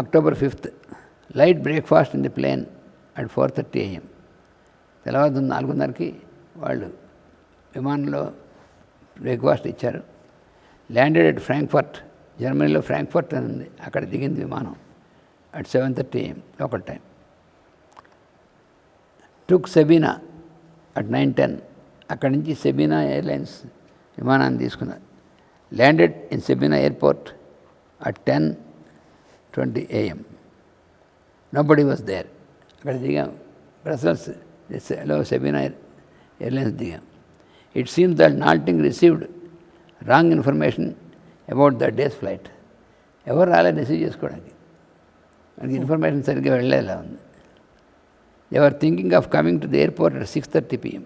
October fifth light breakfast in the plane at four thirty AM తెల్లవారు నాలుగున్నరకి వాళ్ళు విమానంలో బ్రేక్ఫాస్ట్ ఇచ్చారు. ల్యాండెడ్ అట్ ఫ్రాంక్ఫర్ట్ జర్మనీలో ఫ్రాంక్ఫర్ట్ అని ఉంది. అక్కడ దిగింది విమానం at seven thirty AM local time took Sabena at nine ten అక్కడి నుంచి సెబీనా ఎయిర్లైన్స్ విమానాన్ని తీసుకున్నారు. Landed in Sabena airport at ten twenty AM nobody was there అక్కడ దిగాం. బ్రసల్స్లో సెబీనా ఎయిర్లైన్స్ దిగాం. It seems that Nalting received wrong information about the days flight ఎవరు రాలేదు రిసీవ్ చేసుకోవడానికి. మనకి ఇన్ఫర్మేషన్ సరిగ్గా వెళ్ళేలా ఉంది. Ever thinking of coming to the airport at six thirty PM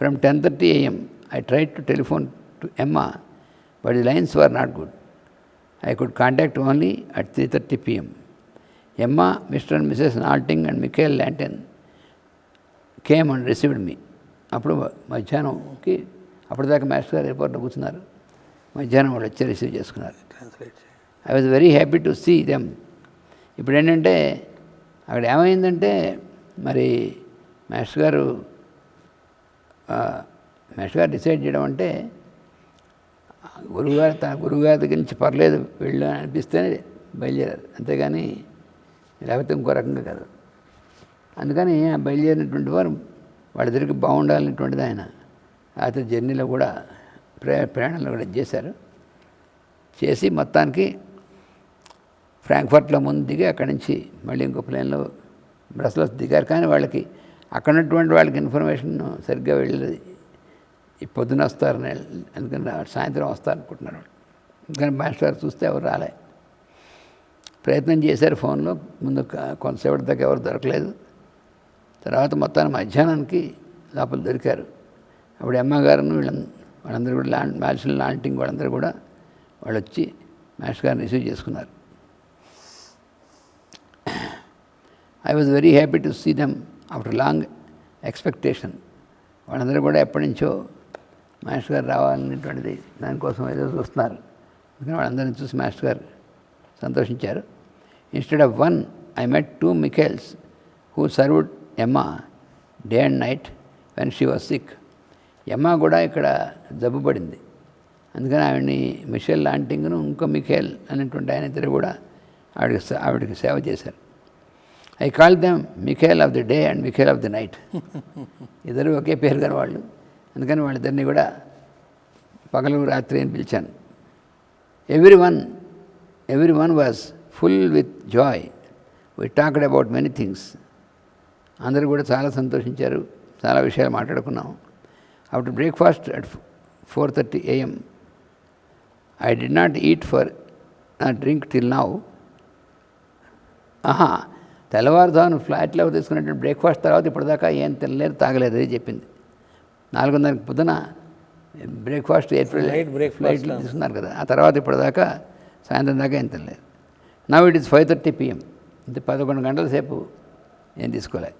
from ten thirty AM I try to telephone to Emma but the lines were not good I could contact only at 3.30 p.m. Emma, Mr. and Mrs. Nalting and Michael Lanton came and received me. అప్పుడు మధ్యాహ్నంకి అప్పటిదాకా master గారు ఎయిర్పోర్ట్లో కూర్చున్నారు మధ్యాహ్నం వాళ్ళు వచ్చి receive చేసుకున్నారు I was very happy to see them ఇప్పుడు ఏంటంటే అక్కడ ఏమైందంటే మరి మాస్టర్ గారు మాస్టర్ గారు డిసైడ్ చేయడం అంటే గురువుగారు తన గురువుగారి దగ్గర నుంచి పర్లేదు వెళ్ళు అని అనిపిస్తేనే బయలుదేరారు. అంతేగాని లేకపోతే ఇంకో రకంగా కాదు. అందుకని ఆ బయలుదేరినటువంటి వారు వాళ్ళిద్దరికి బాగుండాలనేటువంటిది ఆయన. అయితే జర్నీలో కూడా ప్రయా ప్రయాణంలో కూడా చేశారు. చేసి మొత్తానికి ఫ్రాంక్ఫర్ట్లో ముందు దిగి అక్కడి నుంచి మళ్ళీ ఇంకో ప్లేన్లో బ్రస్లస్ దిగారు. కానీ వాళ్ళకి అక్కడ ఉన్నటువంటి వాళ్ళకి ఇన్ఫర్మేషన్ సరిగ్గా వెళ్ళలేదు. ఈ పొద్దున వస్తారని ఎందుకంటే సాయంత్రం వస్తారనుకుంటున్నారు. వాళ్ళు కానీ మాస్టర్ చూస్తే ఎవరు రాలే. ప్రయత్నం చేశారు ఫోన్లో ముందు కొంతసేపటి దాకా ఎవరు దొరకలేదు. తర్వాత మొత్తాన్ని మధ్యాహ్నానికి లోపల దొరికారు. అప్పుడు అమ్మగారును వీళ్ళ వాళ్ళందరూ కూడా లాంట్ మ్యాల్సిన లాంటింగ్ వాళ్ళందరూ కూడా వాళ్ళు వచ్చి మాస్టర్ గారిని రిసీవ్ చేసుకున్నారు. I was very happy to see them after long expectation వాళ్ళందరూ కూడా ఎప్పటి నుంచో మాస్టర్ గారు రావాలనేటువంటిది దానికోసం ఏదో చూస్తున్నారు. అందుకని వాళ్ళందరినీ చూసి మాస్టర్ గారు సంతోషించారు. Instead of one I met two Michaels who served Emma day and night when she was sick Emma కూడా ఇక్కడ జబ్బు పడింది. అందుకని ఆవిడని మిషెల్ లాంటింగ్ను ఇంకో మిఖేల్ అనేటువంటి ఆయన ఇద్దరు కూడా ఆవిడకి ఆవిడకి సేవ చేశారు. I call them Michael of the day and Michael of the night ఇద్దరు ఒకే పేరు గారు వాళ్ళు. అందుకని వాళ్ళిద్దరిని కూడా పగలు రాత్రి అని పిలిచాను. Every one every one was full with joy we talked about many things అందరూ కూడా చాలా సంతోషించారు. చాలా విషయాలు మాట్లాడుకున్నాం after breakfast at four thirty AM I did not eat for nor drink till now ఆహా తెల్లవారుజామున ఫ్లాట్లో తీసుకున్నటువంటి బ్రేక్ఫాస్ట్ తర్వాత ఇప్పటిదాకా ఏం తినలేదు తాగలేదు అని చెప్పింది. నాలుగున్నరకి పొద్దున బ్రేక్ఫాస్ట్ ఏప్రిల్ ఫ్లైట్లో తీసుకున్నారు కదా. ఆ తర్వాత ఇప్పటిదాకా సాయంత్రం దాకా ఏం తినలేదు. Now it is five thirty PM ఇంత పదకొండు గంటల సేపు ఏం తీసుకోలేదు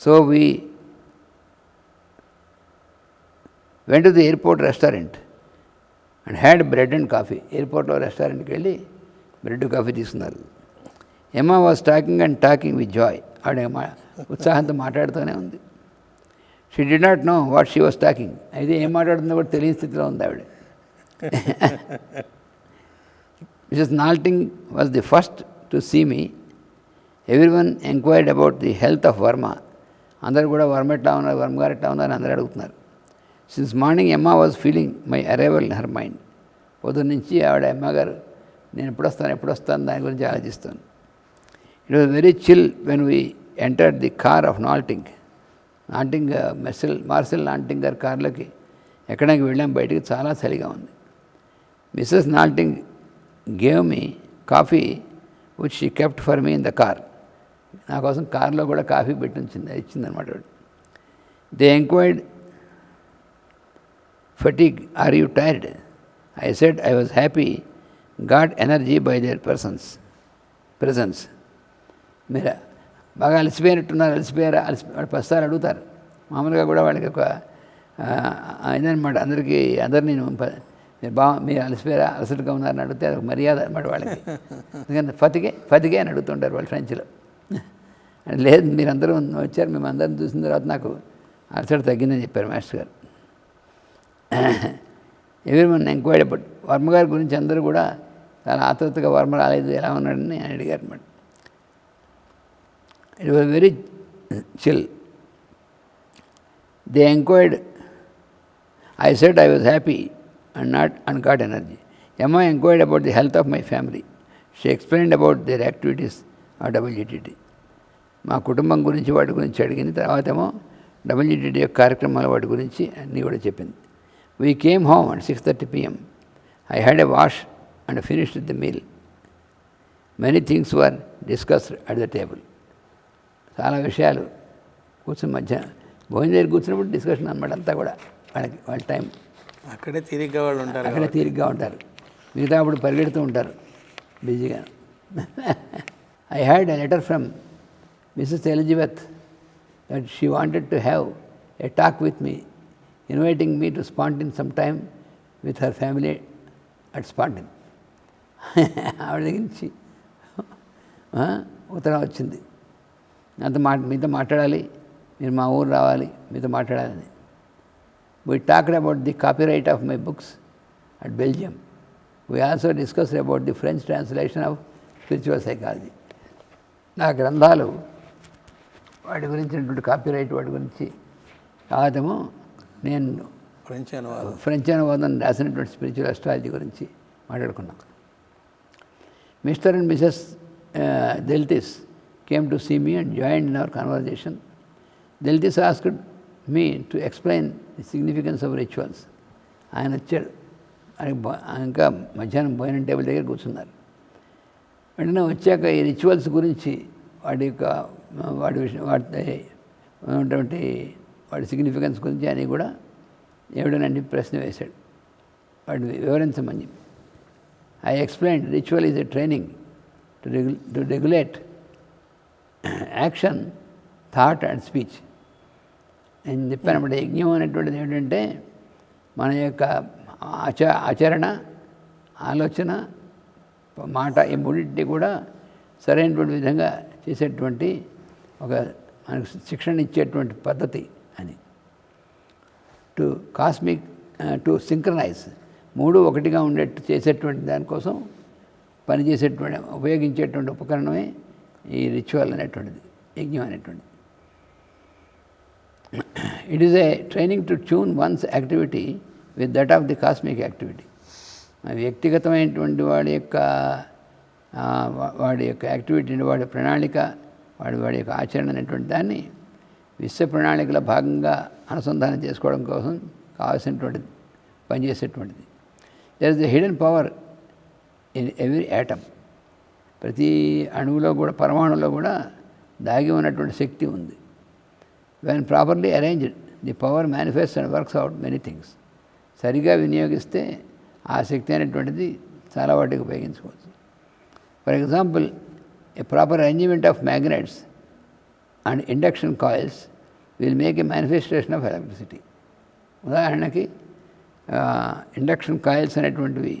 so we went the airport restaurant and had bread and coffee ఎయిర్పోర్ట్లో రెస్టారెంట్కి వెళ్ళి బ్రెడ్ కాఫీ తీసుకున్నారు. Emma was talking and talking with joy ఆవిడ మా- ఉత్సాహంతో మాట్లాడుతూనే ఉంది. She did not know what she was talking అయితే ఏం మాట్లాడుతుందో కూడా తెలియని స్థితిలో ఉంది ఆవిడ. Mrs Nalting was the first to see me every one enquired about the health of Varma అందరూ కూడా వర్మ ఎట్లా ఉన్నారు? వర్మ గారు ఎట్లా ఉన్నారు? అని అందరూ అడుగుతున్నారు. Since morning Emma was feeling my arrival in her mind పొద్దున్న నుంచి ఆవిడ అమ్మ గారు నేను ఎప్పుడు వస్తాను? ఎప్పుడు వస్తాను? దాని గురించి ఆలోచిస్తాను it was very chill when we entered the car of Nalting Nalting Marcel Marcel Nalting గారి కార్లోకి ఎక్కడానికి వెళ్ళాం బయటికి చాలా చలిగా ఉంది. Mrs Nalting gave me coffee which she kept for me in the car నా కోసం కార్లో కూడా కాఫీ పెట్టించింది ఇచ్చిందనమాట they enquired fatigue are you tired I said I was happy got energy by their persons presence మీరు? బాగా అలసిపోయినట్టున్నారు అలసిపోయారా? అలసి వాళ్ళు ప్రస్తుతాలు అడుగుతారు. మామూలుగా కూడా వాళ్ళకి ఒక ఇదనమాట అందరికీ అందరు నేను మీరు బా మీరు అలసిపోయారా? అలసటగా ఉన్నారని అడిగితే అది ఒక మర్యాద అనమాట వాళ్ళకి. ఎందుకంటే ఫతికే ఫతికే అని అడుగుతుంటారు వాళ్ళు ఫ్రెంచ్లో. లేదు మీరు అందరూ వచ్చారు మేము అందరం చూసిన తర్వాత నాకు అలసట తగ్గిందని చెప్పారు మాస్టర్ గారు. ఎవరి మన ఎంక్వైరీ అబౌట్ వర్మ గారి గురించి అందరూ కూడా చాలా ఆతృతగా వర్మ రాలేదు ఎలా ఉన్నాడని ఆయన అడిగారు అనమాట it was very chill they enquired I said I was happy and not and got energy MI enquired about the health of my family she explained about their activities ah డబ్ల్యూజిటిటీ మా కుటుంబం గురించి వాటి గురించి అడిగింది. తర్వాత ఏమో డబ్ల్యూజిటిటీ యొక్క కార్యక్రమాల వాటి గురించి అన్నీ కూడా చెప్పింది. We came home at six thirty PM I had a wash and finished the meal many things were discussed at the table చాలా విషయాలు కూర్చుని మధ్య భోజనం దగ్గర కూర్చున్నప్పుడు డిస్కషన్ అనమాట అంతా కూడా వాళ్ళకి వాళ్ళ టైం అక్కడే తిరిగ్గా వాళ్ళు ఉంటారు అక్కడే తీరిగ్గా ఉంటారు. మిగతా అప్పుడు పరిగెడుతూ ఉంటారు. బిజీగా. I had a letter from Mrs Elizabeth that she wanted to have a talk with me inviting me to Spontin some time with her family at Spontin ఆవిడ దగ్గర నుంచి ఉత్తరం వచ్చింది. నాతో మా మీతో మాట్లాడాలి. మీరు మా ఊరు రావాలి. మీతో మాట్లాడాలని. We talked about the copyright of my books at Belgium. We also discussed about the French translation of spiritual psychology. నా గ్రంథాలు వాటి గురించినటువంటి కాపీరైట్ వాటి గురించి కావటము నేను ఫ్రెంచ్ అనువాదం. ఫ్రెంచ్ అనువాదం రాసినటువంటి స్పిరిచువల్ అస్ట్రాలజీ గురించి మాట్లాడుకున్నాం. Mr and Mrs Deltis came to see me and join in our conversation Deltis asked me to explain the significance of rituals ఆయన వచ్చాడు. ఆయన భో- ఆయన ఇంకా మధ్యాహ్నం భోజనం టేబుల్ దగ్గర కూర్చున్నారు. వెంటనే వచ్చాక ఈ రిచువల్స్ గురించి వాటి యొక్క వాటి విషయం వాటి ఉన్నటువంటి వాటి సిగ్నిఫికెన్స్ గురించి అని కూడా ఏమిటనండి ప్రశ్న వేశాడు. వాటి వివరించమని చెప్పి. I explain ritual is a training to రెగ్యు to regulate action thought and speech. నేను చెప్పానప్పుడు యజ్ఞం అనేటువంటిది ఏంటంటే మన యొక్క ఆచ ఆచరణ ఆలోచన మాట ఈ మూడింటిని కూడా సరైనటువంటి విధంగా చేసేటువంటి ఒక మనకు శిక్షణ ఇచ్చేటువంటి పద్ధతి అని టు కాస్మిక్ టు సింక్రనైజ్. మూడు ఒకటిగా ఉండేట్టు చేసేటువంటి దానికోసం పనిచేసేటువంటి ఉపయోగించేటువంటి ఉపకరణమే ఈ రిచువల్ అనేటువంటిది యజ్ఞం అనేటువంటిది. It is a training to tune one's activity with that of the cosmic activity వ్యక్తిగతమైనటువంటి వాడి యొక్క వాడి యొక్క యాక్టివిటీని వాడి ప్రణాళిక వాడి వాడి యొక్క ఆచరణ అనేటువంటి దాన్ని విశ్వ ప్రణాళికలో భాగంగా అనుసంధానం చేసుకోవడం కోసం కావాల్సినటువంటిది పనిచేసేటువంటిది. There is the hidden power in every atom ప్రతి అణువులో కూడా పరమాణువులో కూడా దాగి ఉన్నటువంటి శక్తి ఉంది. When properly arranged the power manifest and works out many things సరిగా వినియోగిస్తే ఆ శక్తి అనేటువంటిది చాలా వాటికి ఉపయోగించుకోవచ్చు. For example a proper arrangement of magnets and induction coils will make a manifestation of electricity ఉదాహరణకి ఇండక్షన్ కాయిల్స్ అనేటువంటివి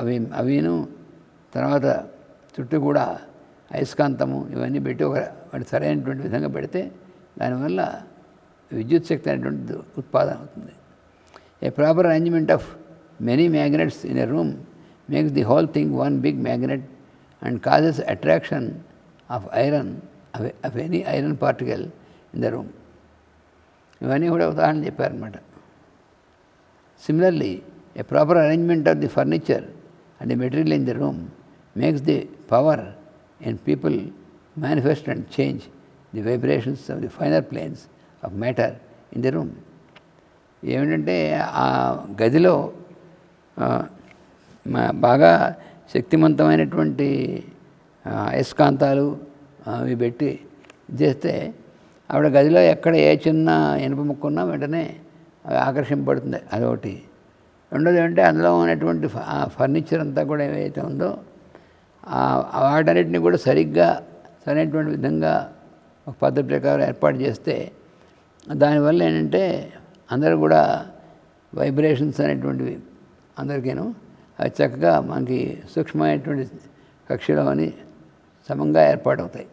అవి అవిను తర్వాత చుట్టూ కూడా అయస్కాంతము ఇవన్నీ పెట్టి ఒక వాటి సరైనటువంటి విధంగా పెడితే దానివల్ల విద్యుత్ శక్తి అనేటువంటిది ఉత్పాదన అవుతుంది. A proper arrangement of many magnets in a room makes the whole thing one big magnet and causes attraction of iron of any iron particle in the room ఇవన్నీ కూడా ఉదాహరణ చెప్పారనమాట similarly a proper arrangement of the furniture and the material in the room makes the power in people manifest and change the vibrations of the finer planes of matter in the room ఏమిటంటే ఆ గదిలో మా- బాగా శక్తివంతమైనటువంటి అయస్కాంతాలు అవి పెట్టి చేస్తే ఆవిడ గదిలో ఎక్కడ ఏ చిన్న ఇనుప ముక్క ఉన్నా వెంటనే అది ఆకర్షింపబడుతుంది. అదొకటి. రెండోది ఏంటంటే అందులో ఉన్నటువంటి ఫర్నిచర్ అంతా కూడా ఏవైతే ఉందో వాటన్నిటిని కూడా సరిగ్గా సరైనటువంటి విధంగా ఒక పద్ధతి ప్రకారం ఏర్పాటు చేస్తే దానివల్ల ఏంటంటే అందరూ కూడా వైబ్రేషన్స్ అనేటువంటివి అందరికీను అవి చక్కగా మనకి సూక్ష్మమైనటువంటి కక్షలో అని సమంగా ఏర్పాటవుతాయి.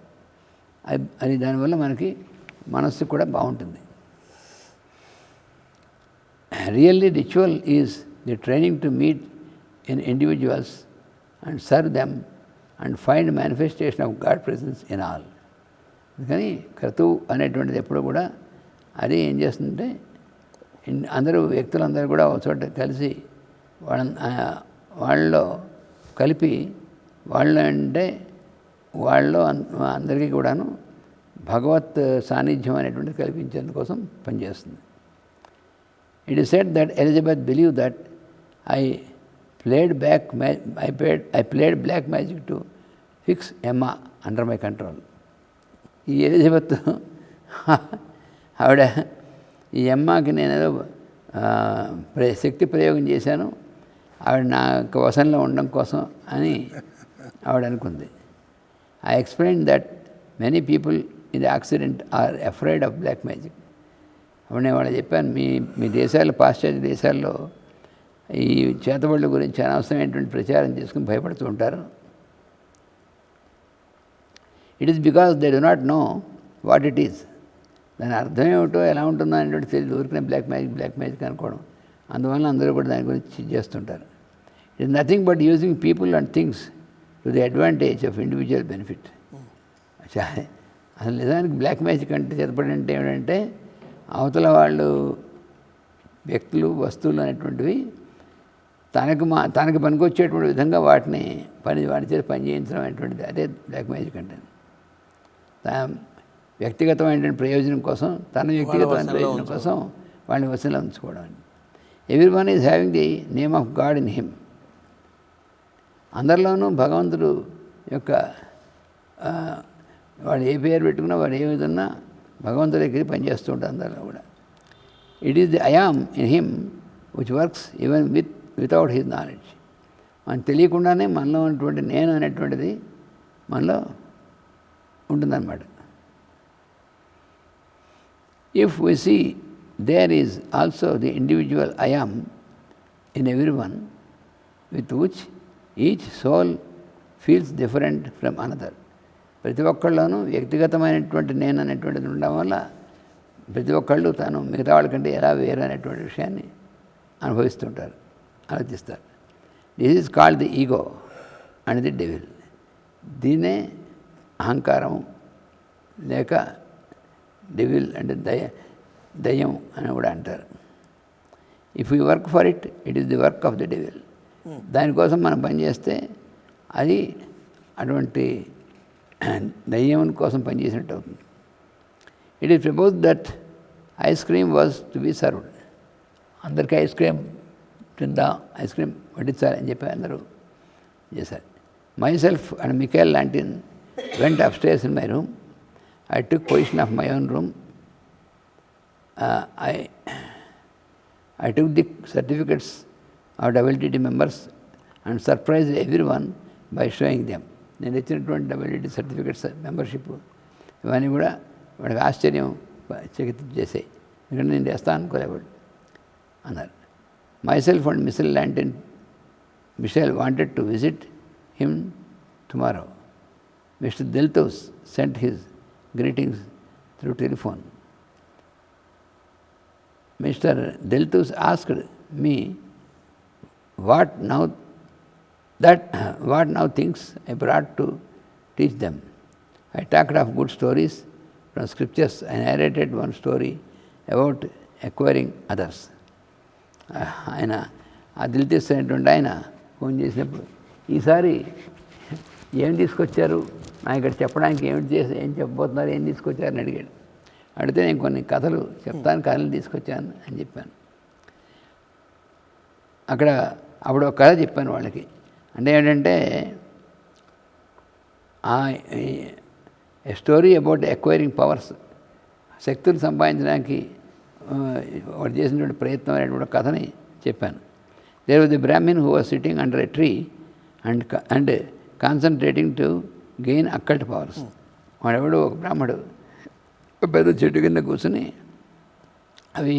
అది అది దానివల్ల మనకి మనస్సు కూడా బాగుంటుంది. Really ritual is the training to meet in individuals and serve them and find manifestation of God presence in all. కానీ క్రతువు అనేటువంటిది ఎప్పుడు కూడా అది ఏం చేస్తుందంటే అందరూ వ్యక్తులందరూ కూడా ఒక చోట కలిసి వాళ్ళ వాళ్ళలో కలిపి వాళ్ళు అంటే వాళ్ళు అన్- అందరికీ కూడాను భగవత్ సాన్నిధ్యం అనేటువంటిది కల్పించేందుకోసం పనిచేస్తుంది. It is set that Elizabeth believe that I played back ma- I played I played black magic to fix Emma under my control. ఈ ఎలిజబెత్ ఆవిడ ఈ అమ్మకి నేను ఏదో శక్తి ప్రయోగం చేశాను. ఆవిడ నా యొక్క వశంలో ఉండడం కోసం అని ఆవిడ అనుకుంది. I explain that many people in the accident are afraid of black magic అప్పుడు నేను వాళ్ళు చెప్పాను మీ మీ దేశాల్లో పాశ్చాత్య దేశాల్లో ఈ చేతబడుల గురించి అనవసరమైనటువంటి ప్రచారం చేసుకుని భయపడుతూ ఉంటారు. It is because they do not know what it is దాని అర్థం ఏమిటో ఎలా ఉంటుందో అనేటువంటి తెలియదు. ఊరికనే బ్లాక్ మ్యాజిక్ బ్లాక్ మ్యాజిక్ అనుకోవడం. అందువల్ల అందరూ కూడా దాని గురించి చేస్తుంటారు. It is nothing but using people and things to the advantage of individual benefit అసలు నిజానికి బ్లాక్ మ్యాజిక్ అంటే చేతపడి అంటే ఏమిటంటే అవతల వాళ్ళు వ్యక్తులు వస్తువులు అనేటువంటివి తనకు మా తనకు పనికొచ్చేటువంటి విధంగా వాటిని పని వాటి చేత పని చేయించడం అనేటువంటిది అదే బ్లాక్ మ్యాజిక్ అంటే తన వ్యక్తిగతమైనటువంటి ప్రయోజనం కోసం తన వ్యక్తిగతమైన ప్రయోజనం కోసం వాళ్ళని వశంలో ఉంచుకోవడం every one is having the name of God in him అందరిలోనూ భగవంతుడు యొక్క వాడు ఏ పేరు పెట్టుకున్నా వాడు ఏ విధంగా భగవంతుడి దగ్గర పనిచేస్తూ ఉంటారు అందరిలో కూడా. It is the I am in him which works even with without his knowledge. మనకు తెలియకుండానే మనలో ఉన్నటువంటి నేను అనేటువంటిది మనలో ఉంటుందన్నమాట. If we see there is also the individual I am in every one with which each soul feels different from another ప్రతి ఒక్కళ్ళలోనూ వ్యక్తిగతమైనటువంటి నేను అనేటువంటిది ఉండడం వల్ల ప్రతి ఒక్కళ్ళు తాను మిగతా వాళ్ళకంటే ఎలా వేరు అనేటువంటి విషయాన్ని అనుభవిస్తుంటారు. ఆలోచిస్తారు. This is called the ego and the devil దీన్నే అహంకారం లేక డెవిల్ అంటే దయ దయ్యం అని కూడా అంటారు. If you work for it it is the work of the devil దానికోసం మనం పనిచేస్తే అది అటువంటి దయ్యం కోసం పనిచేసినట్టు అవుతుంది. It is propose that ice cream was to be served అందరికీ ఐస్ క్రీమ్ తిందా ఐస్ క్రీమ్ వడ్డించాలని చెప్పి అందరూ చేశారు. Myself and Michael Lantin went upstairs in my room I took position of my own room I I took the certificates of WTT members and surprise every one by showing them నేను ఇచ్చినటువంటి WTT certificates membership ఇవన్నీ కూడా వాడికి ఆశ్చర్యం చకితం చేసాయి. ఎందుకంటే నేను చేస్తాను అనుకోలేవాడు అన్నారు. Myself and Michel Lantin, Michel wanted to visit him tomorrow. Mr. Deltos sent his greetings through telephone. Mr. Deltos asked me what now that what now things I brought to teach them. I talked of good stories from scriptures and narrated one story about acquiring others. ఆయన ఆ దిల్తీస్ ఆయన phone చేసినప్పుడు ఈసారి ఏం తీసుకొచ్చారు? నా ఇక్కడ చెప్పడానికి ఏమిటి చేసి ఏం చెప్పబోతున్నారు? ఏం తీసుకొచ్చారని అడిగాడు. అడిగితే నేను కొన్ని కథలు చెప్తాను కథలు తీసుకొచ్చాను అని చెప్పాను. అక్కడ అప్పుడు ఒక కథ చెప్పాను వాళ్ళకి. అంటే ఏంటంటే ఆ స్టోరీ అబౌట్ ఎక్వైరింగ్ పవర్స్ శక్తులు సంపాదించడానికి వాడు చేసినటువంటి ప్రయత్నం అనేటువంటి కథని చెప్పాను. There was the brahmin who was sitting under a tree and and concentrating to gain occult powers వాడెవడు ఒక బ్రాహ్మడు. పెద్ద చెట్టు కింద కూర్చుని అవి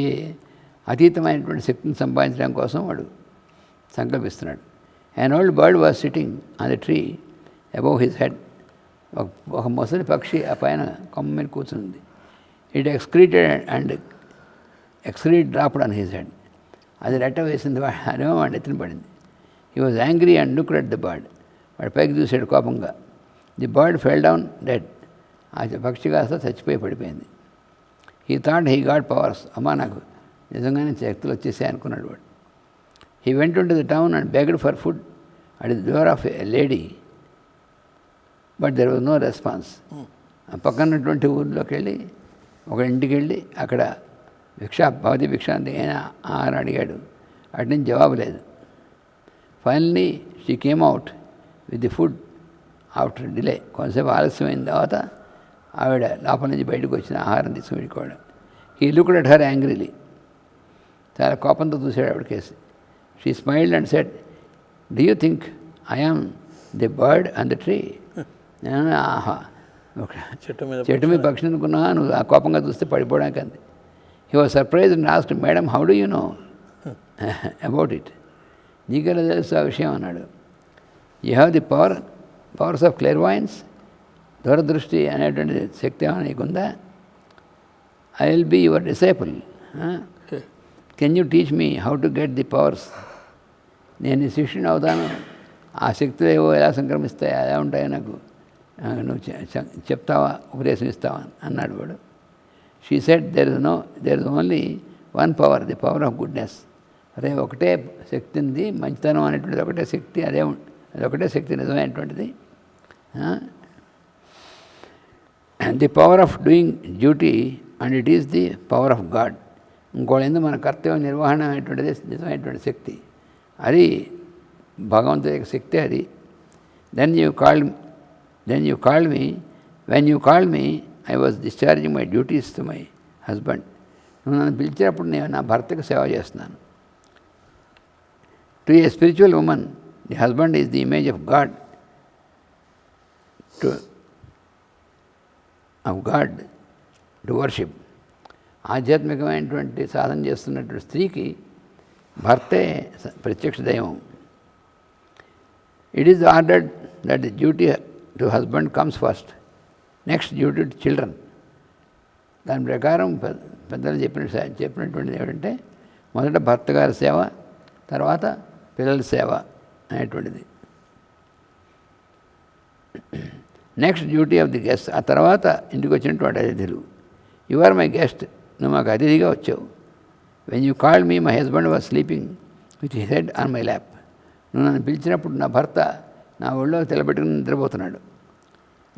అతీతమైనటువంటి శక్తిని సంపాదించడం కోసం వాడు సంకల్పిస్తున్నాడు. And old bird was sitting on the tree above his head ఒక ఒక ముసలి పక్షి ఆ పైన కొమ్మ మీద కూర్చుంది it excreted and excrete dropped on head. అది రెట్ట వేసింది అదేమో వాడి ఎత్తున పడింది. He was angry and look at the bird వాడు పైకి చూసాడు కోపంగా. The bird fell down dead ఆ పక్షి కాస్త చచ్చిపోయి పడిపోయింది. He thought he got powers అమ్మా నాకు నిజంగానే శక్తులు వచ్చేసాయి అనుకున్నాడు వాడు. He went to the town and begged for food at the door of a lady but there was no response పక్కనటువంటి ఊర్లోకి వెళ్ళి ఒక ఇంటికి వెళ్ళి అక్కడ భిక్ష భవతి భిక్ష అంటే ఆయన అని అడిగాడు. అటు నుంచి జవాబు లేదు. Finally she came out with the food after delay. కొంతసేపు ఆలస్యమైన తర్వాత ఆవిడ లోపల నుంచి బయటకు వచ్చిన ఆహారం తీసుకుని వెళ్ళిపోవడం ఈ లుక్డ్ అట్ హర్ యాంగ్రీలీ. చాలా కోపంతో చూశాడు ఆవిడ case. She smiled and said do you think I am the bird and the tree? ఆహా చెట్టు మీద చెట్టు మీద పక్షి అనుకున్నా నువ్వు ఆ కోపంగా చూస్తే పడిపోవడానికి అంది he was surprise and asked madam how do you know about it నీకెలా తెలుసు ఆ విషయం అన్నాడు you have the power powers of clairvoyance దూరదృష్టి అనేటువంటి శక్తి ఏమైనా నీకుందా I will be your disciple can you teach me how to get the powers నేను శిష్యుని అవుతాను. ఆ శక్తులు ఏవో ఎలా సంక్రమిస్తాయి ఎలా ఉంటాయో నాకు. నువ్వు చెప్తావా? ఉపదేశం ఇస్తావా? అన్నాడు వాడు. She said there is no there is only one power the power of goodness అదే ఒకటే శక్తి ఉంది మంచితనం అనేటువంటిది ఒకటే శక్తి అదే ఉం- అది ఒకటే శక్తి నిజమైనటువంటిది. The power of doing duty and it is the power of God ఇంకోటి ఎందుకు మన కర్తవ్య నిర్వహణ అనేటువంటిది నిజమైనటువంటి శక్తి. అది భగవంతుడి యొక్క శక్తి అది. Then you call then you call me when you call me I was discharging my duties to my husband నువ్వు నన్ను పిలిచినప్పుడు నేను నా భర్తకు సేవ చేస్తున్నాను. To a spiritual woman the husband is the image of God to of God to worship ఆధ్యాత్మికమైనటువంటి సాధన చేస్తున్నటువంటి స్త్రీకి భర్తే ప్రత్యక్ష దైవం. It is ordered that the duty to husband comes first next duty to children దాని ప్రకారం పెద్దలు చెప్పిన చెప్పినటువంటిది ఏమిటంటే మొదట భర్త గారి సేవ తర్వాత పిల్లల సేవ అనేటువంటిది. Next duty of the guest ఆ తర్వాత ఇంటికి వచ్చినటువంటి అతిథులు. యు ఆర్ మై గెస్ట్ నువ్వు మాకు అతిథిగా వచ్చావు. When you call me my husband was sleeping with he head on my lap నువ్వు నన్ను పిలిచినప్పుడు నా భర్త నా ఒళ్ళో తెలబెట్టుకుని నిద్రపోతున్నాడు.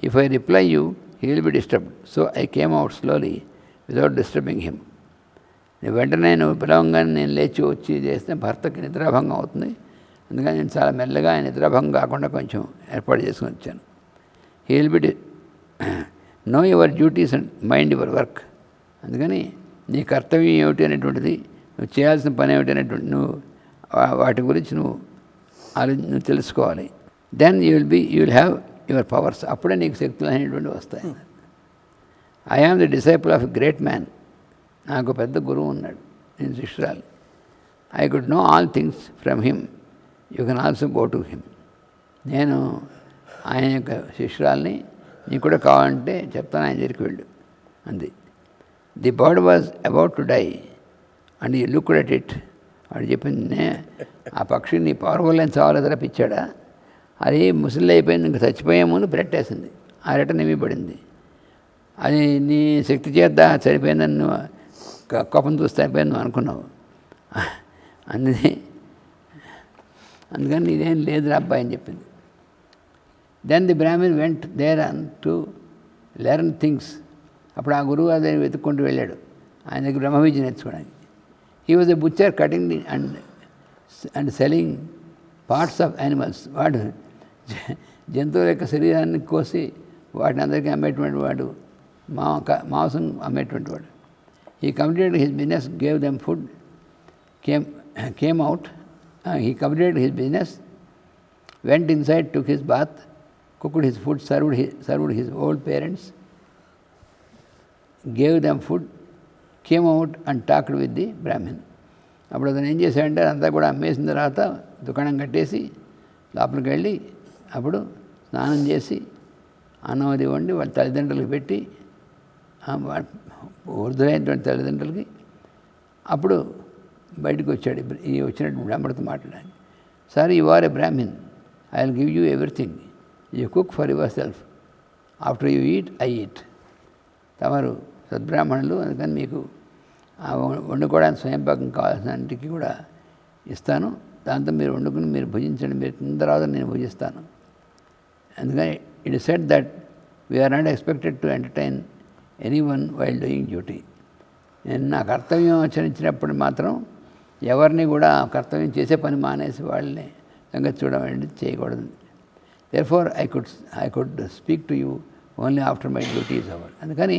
If I reply you he will be disturbed so I came out slowly without disturbing him నేను వెంటనే నువ్వు పిలవంగానే నేను లేచి వచ్చి చేస్తే భర్తకి నిద్రాభంగం అవుతుంది. అందుకని నేను చాలా మెల్లగా ఆయన నిద్రాభంగం కాకుండా కొంచెం ఏర్పాటు చేసుకుని వచ్చాను. He will be know your duties and mind your work అందుకని నీ కర్తవ్యం ఏమిటి అనేటువంటిది నువ్వు చేయాల్సిన పని ఏమిటి అనేటువంటి నువ్వు వా- వాటి గురించి నువ్వు ఆలో నువ్వు తెలుసుకోవాలి. Then you will be you will have your powers అప్పుడే నీకు శక్తులు అనేటువంటివి వస్తాయి. I am the disciple of great man నాకు పెద్ద గురువు ఉన్నాడు నేను శిష్యురాలు. I could know all things from him you can also go to him నేను ఆయన యొక్క శిష్యురాల్ని నీకు కూడా కావాలంటే చెప్తాను ఆయన దగ్గరికి వెళ్ళు అంది. The bird was about to die and he look at it వాడు చెప్పింది "నే- ఆ పక్షి నీ పవర్ వల్ల చావాలి పిచ్చాడా అది ముసలి అయిపోయింది ఇంక చచ్చిపోయే ముందు పెట్టేసింది ఆ రెట్ట నిమి పడింది అది నీ శక్తి చేత చనిపోయిందని నువ్వు కోపం చూస్తే అయిపోయింది నువ్వు అనుకున్నావు. అందుకే అందుకని ఇదేం లేదురా అబ్బాయి అని చెప్పింది. Then the Brahman went there and to learn things అప్పుడు ఆ గురువు అదే వెతుక్కుంటూ వెళ్ళాడు. ఆయన దగ్గర బ్రహ్మ విద్య నేర్చుకోవడానికి. He was a butcher cutting the and and selling parts of animals వాడు జంతువుల యొక్క శరీరాన్ని కోసి వాటిని అందరికీ అమ్మేటువంటి వాడు మా మాంసం అమ్మేటువంటి వాడు he completed his business gave them food came came out he completed his business went inside took his bath cooked his food served he served his old parents gave them food came out and talked with the Brahmin. అప్పుడు అతను ఏం చేశాడంటే అంతా కూడా అమ్మేసిన తర్వాత దుకాణం కట్టేసి లోపలికి వెళ్ళి అప్పుడు స్నానం చేసి అన్నం అది వండి వాళ్ళ తల్లిదండ్రులకు పెట్టి వృద్ధులైనటువంటి తల్లిదండ్రులకి అప్పుడు బయటకు వచ్చాడు ఈ వచ్చినటువంటి బ్రాహ్మణతో మాట్లాడాలి sir you are a Brahmin I will give you everything. You cook for yourself. After you eat I eat. తమరు సద్బ్రాహ్మణులు అందుకని మీకు వండుకోవడానికి స్వయంపాకం కావాల్సినంటికి కూడా ఇస్తాను. దాంతో మీరు వండుకుని మీరు భుజించండి. మీరు తిన్న తర్వాత నేను భుజిస్తాను. అందుకని it said that we are not expected to entertain anyone while doing duty నేను నా కర్తవ్యం ఆచరించినప్పుడు మాత్రం ఎవరిని కూడా కర్తవ్యం చేసే పని మానేసి వాళ్ళని సంగతి చూడడం చేయకూడదు. Therefore I could I could speak to you only after my duty is over అందుకని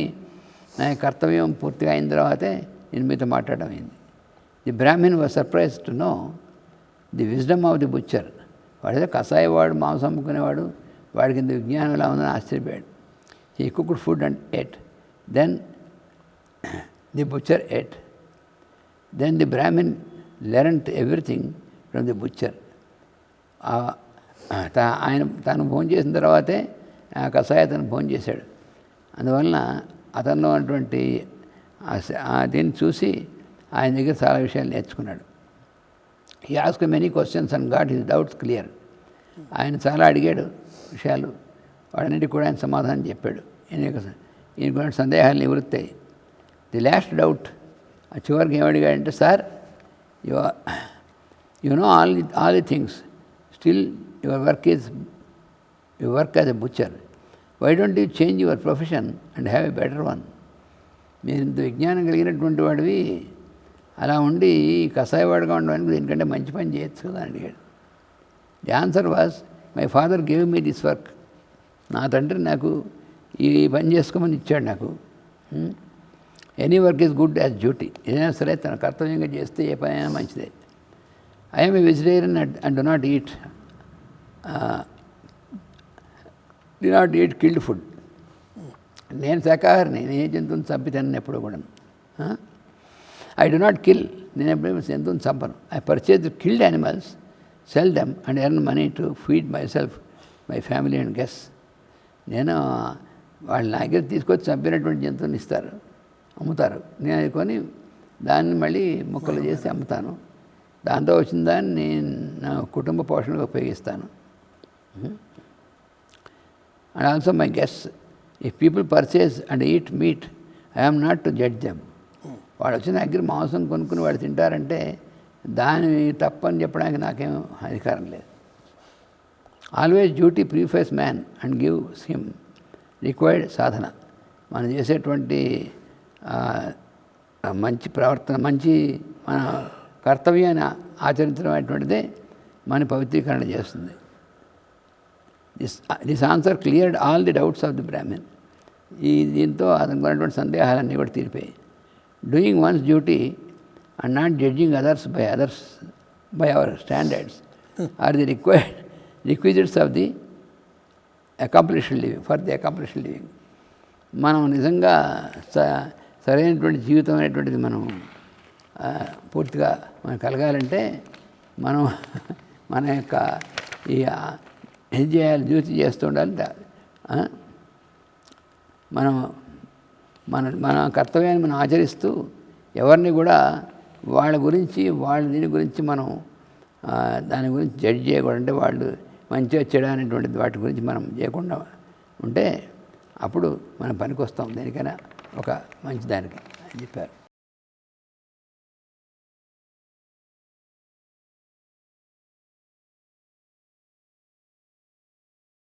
నా కర్తవ్యం పూర్తిగా అయిన తర్వాతే నేను మీతో మాట్లాడడం అయింది. The Brahman was surprise to know the wisdom of the butcher వాడేదో కషాయవాడు మాంసం అమ్ముకునేవాడు వాడికి ఇంత విజ్ఞానం ఎలా ఉందని ఆశ్చర్యపోయాడు. He cooked food and ate then the butcher ate then the Brahmin learnt everything from the butcher ఆయన తాను భోజనం చేసిన తర్వాతే ఆ కషాయ అతను భోజనం చేశాడు. అందువలన అతనిలో ఉన్నటువంటి దీన్ని చూసి ఆయన దగ్గర చాలా విషయాలు నేర్చుకున్నాడు. He ask many questions and got his doubts clear ఆయన చాలా అడిగాడు విషయాలు వాడన్నిటికి కూడా ఆయన సమాధానం చెప్పాడు. ఈయన ఈయన సందేహాలు నివృత్తాయి ది లాస్ట్ డౌట్ ఆ చివరికి ఏమడిగాడంటే sir you you know all the all the things still your work is you work as a butcher. Why don't you change your profession and have a better one? మీరు ఇంత విజ్ఞానం కలిగినటువంటి వాడివి. అలా ఉండి కషాయవాడుగా ఉండడానికి దీనికంటే మంచి పని చేయొచ్చు కదా అని అడిగాడు. The answer was my father gave me this work నా తండ్రి నాకు ఈ పని చేసుకోమని ఇచ్చాడు నాకు. Any work is good as duty ఏదైనా సరే తన కర్తవ్యంగా చేస్తే ఏ పని అయినా మంచిదే. I'm a vegetarian and do not eat the not eat killed food నేను శాకాహారిని నేను ఏ జంతువుని చంపితాను ఎప్పుడు కూడా. ఐ డు నాట్ కిల్ నేను ఎప్పుడైనా జంతువుని చంపను. I purchase killed animals sell them and earn money to feed myself my family and guess నేను వాళ్ళ నా దగ్గర తీసుకొచ్చి చంపినటువంటి జంతువుని ఇస్తారు అమ్ముతారు. నేను అది కొని దాన్ని మళ్ళీ ముక్కలు చేసి అమ్ముతాను. దాంతో వచ్చిన దాన్ని నేను నా కుటుంబ పోషణకు ఉపయోగిస్తాను. And also my guess if people purchase and eat meat I'm not to judge them వాడు వచ్చిన దగ్గర మాంసం కొనుక్కుని వాడు తింటారంటే దాని తప్పని చెప్పడానికి నాకేం అధికారం లేదు. Always duty purifies man and give him required సాధన మనం చేసేటువంటి మంచి ప్రవర్తన మంచి మన కర్తవ్యాన్ని ఆచరించడం మన పవిత్రీకరణ చేస్తుంది. This this answer cleared all the doubts of the Brahman ఈ దీంతో అతనికి ఉన్నటువంటి సందేహాలన్నీ కూడా తీరిపోయాయి. Doing one's duty and not judging others by others by our standards are the required requisites of the accomplished living for the accomplished living మనం నిజంగా స సరైనటువంటి జీవితం అనేటువంటిది మనం పూర్తిగా మనం కలగాలంటే మనం మన యొక్క ఈ ఏం చేయాలి డ్యూటీ చేస్తూ ఉండాలి. మనం మన మన కర్తవ్యాన్ని మనం ఆచరిస్తూ ఎవరిని కూడా వాళ్ళ గురించి వాళ్ళ దీని గురించి మనం దాని గురించి జడ్జ్ చేయకూడదు. అంటే వాళ్ళు మంచిగా చెడు అనేటువంటిది వాటి గురించి మనం చేయకుండా ఉంటే అప్పుడు మనం పనికి వస్తాం దేనికైనా ఒక మంచి దానికి అని చెప్పారు.